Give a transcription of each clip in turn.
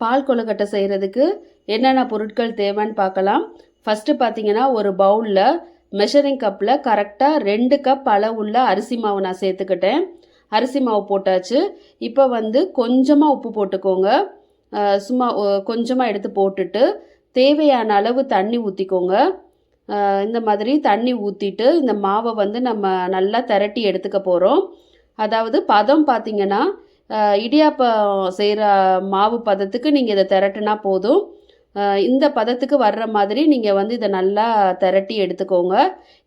பால் கொழுக்கட்டை செய்கிறதுக்கு என்னென்ன பொருட்கள் தேவைன்னு பார்க்கலாம். ஃபஸ்ட்டு பார்த்தீங்கன்னா ஒரு பவுலில் மெஷரிங் கப்பில் கரெக்டாக ரெண்டு கப் அளவுள்ள அரிசி மாவு நான் சேர்த்துக்கிட்டேன். அரிசி மாவு போட்டாச்சு. இப்போ வந்து கொஞ்சமாக உப்பு போட்டுக்கோங்க. சும்மா கொஞ்சமாக எடுத்து போட்டுட்டு தேவையான அளவு தண்ணி ஊற்றிக்கோங்க இந்த மாதிரி தண்ணி ஊற்றிட்டு இந்த மாவை வந்து நம்ம நல்லா திரட்டி எடுத்துக்க போகிறோம் அதாவது பதம் பார்த்திங்கன்னா இடியாப்பம் செய்கிற மாவு பதத்துக்கு நீங்கள் இதை திரட்டுனா போதும். இந்த பதத்துக்கு வர்ற மாதிரி நீங்கள் வந்து இதை நல்லா திரட்டி எடுத்துக்கோங்க.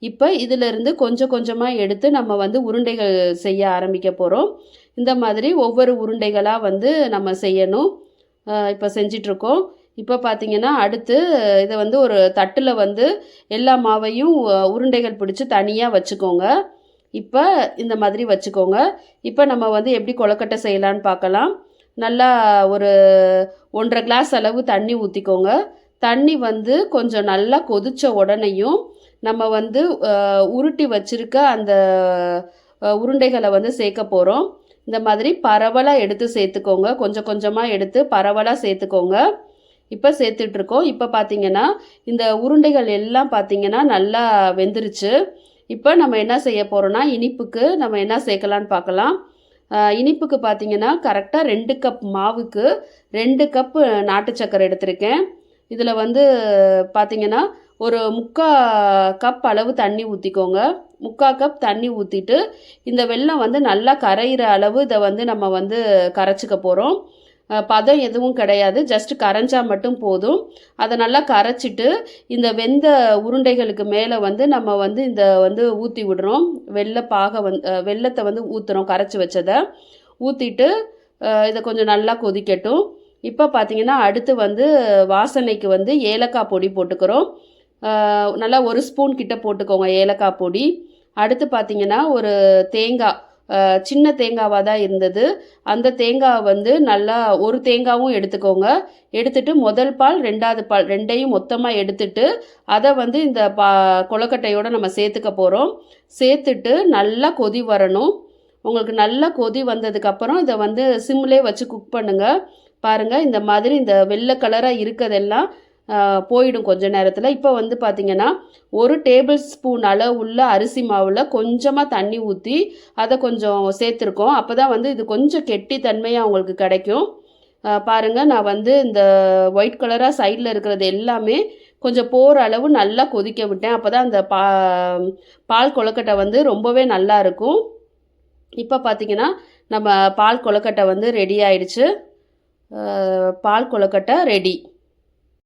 இப்போ இதிலிருந்து கொஞ்சம் கொஞ்சமாக எடுத்து நம்ம வந்து உருண்டைகள் செய்ய ஆரம்பிக்க போகிறோம் இந்த மாதிரி ஒவ்வொரு உருண்டைகளாக வந்து நம்ம செய்யணும். இப்போ செஞ்சிட்ருக்கோம். இப்போ பார்த்தீங்கன்னா அடுத்து இதை வந்து ஒரு தட்டில் வந்து எல்லா மாவையும் உருண்டைகள் பிடிச்சி தனியாக வச்சுக்கோங்க. இப்போ இந்த மாதிரி வச்சுக்கோங்க. இப்போ நம்ம வந்து எப்படி கொழுக்கட்டை செய்யலான்னு பார்க்கலாம். நல்லா ஒரு ஒன்றரை கிளாஸ் அளவு தண்ணி ஊற்றிக்கோங்க தண்ணி வந்து கொஞ்சம் நல்லா கொதித்த உடனேயும் நம்ம வந்து உருட்டி வச்சிருக்க அந்த உருண்டைகளை வந்து சேர்க்க போகிறோம் இந்த மாதிரி பரவலாக எடுத்து சேர்த்துக்கோங்க. கொஞ்சம் கொஞ்சமாக எடுத்து பரவலாக சேர்த்துக்கோங்க. இப்போ சேர்த்துட்ருக்கோம் இப்போ பார்த்தீங்கன்னா இந்த உருண்டைகள் எல்லாம் பார்த்தீங்கன்னா நல்லா வெந்துருச்சு. இப்போ நம்ம என்ன செய்ய போகிறோன்னா இனிப்புக்கு நம்ம என்ன சேர்க்கலான்னு பார்க்கலாம். இனிப்புக்கு பார்த்தீங்கன்னா கரெக்டாக ரெண்டு கப் மாவுக்கு ரெண்டு கப் நாட்டு சக்கரை எடுத்திருக்கேன். இதில் வந்து பார்த்தீங்கன்னா ஒரு முக்கா கப் அளவு தண்ணி ஊற்றிக்கோங்க முக்கா கப் தண்ணி ஊற்றிட்டு இந்த வெள்ளம் வந்து நல்லா கரையிற அளவு இதை வந்து நம்ம வந்து கரைச்சிக்க போகிறோம் பதம் எதுவும் கிடையாது. ஜஸ்ட் கரைஞ்சால் மட்டும் போதும். அதை நல்லா கரைச்சிட்டு இந்த வெந்த உருண்டைகளுக்கு மேலே வந்து நம்ம வந்து இந்த வந்து ஊற்றி விடுறோம். வெள்ளை பாகை வந்து வெள்ளத்தை வந்து ஊற்றுறோம் கரைச்சி வச்சதை. ஊற்றிட்டு இதை கொஞ்சம் நல்லா கொதிக்கட்டும். இப்போ பார்த்தீங்கன்னா அடுத்து வந்து வாசனைக்கு வந்து ஏலக்காய் பொடி போட்டுக்கிறோம். நல்லா ஒரு ஸ்பூன் கிட்ட போட்டுக்கோங்க ஏலக்காய் பொடி. அடுத்து பார்த்தீங்கன்னா ஒரு தேங்காய் சின்ன தேங்காவாக தான் இருந்தது. அந்த தேங்காய் வந்து நல்லா ஒரு தேங்காவும் எடுத்துக்கோங்க. எடுத்துட்டு முதல் பால் ரெண்டாவது பால் ரெண்டையும் மொத்தமாக எடுத்துட்டு அதை வந்து இந்த பா கொலக்கட்டையோடு நம்ம சேர்த்துக்க போகிறோம் சேர்த்துட்டு நல்லா கொதி வரணும். உங்களுக்கு நல்லா கொதி வந்ததுக்கப்புறம் இதை வந்து சிம்லே வச்சு குக் பண்ணுங்கள் பாருங்கள் இந்த மாதிரி இந்த வெள்ளை கலராக இருக்கிறதெல்லாம் போயிடும் கொஞ்ச நேரத்தில். இப்போ வந்து பார்த்திங்கன்னா ஒரு டேபிள் ஸ்பூன் அளவு உள்ள அரிசி மாவில் கொஞ்சமாக தண்ணி ஊற்றி அதை கொஞ்சம் சேர்த்துருக்கோம். அப்போ தான் வந்து இது கொஞ்சம் கெட்டி தன்மையாக உங்களுக்கு கிடைக்கும். பாருங்கள் நான் வந்து இந்த ஒயிட் கலராக சைடில் இருக்கிறது எல்லாமே கொஞ்சம் போகிற அளவு நல்லா கொதிக்க விட்டேன். அப்போ தான் அந்த பா பால் கொழுக்கட்டை வந்து ரொம்பவே நல்லா இருக்கும். இப்போ பார்த்தீங்கன்னா நம்ம பால் கொழுக்கட்டை வந்து ரெடி ஆயிடுச்சு. பால் கொழுக்கட்டை ரெடி.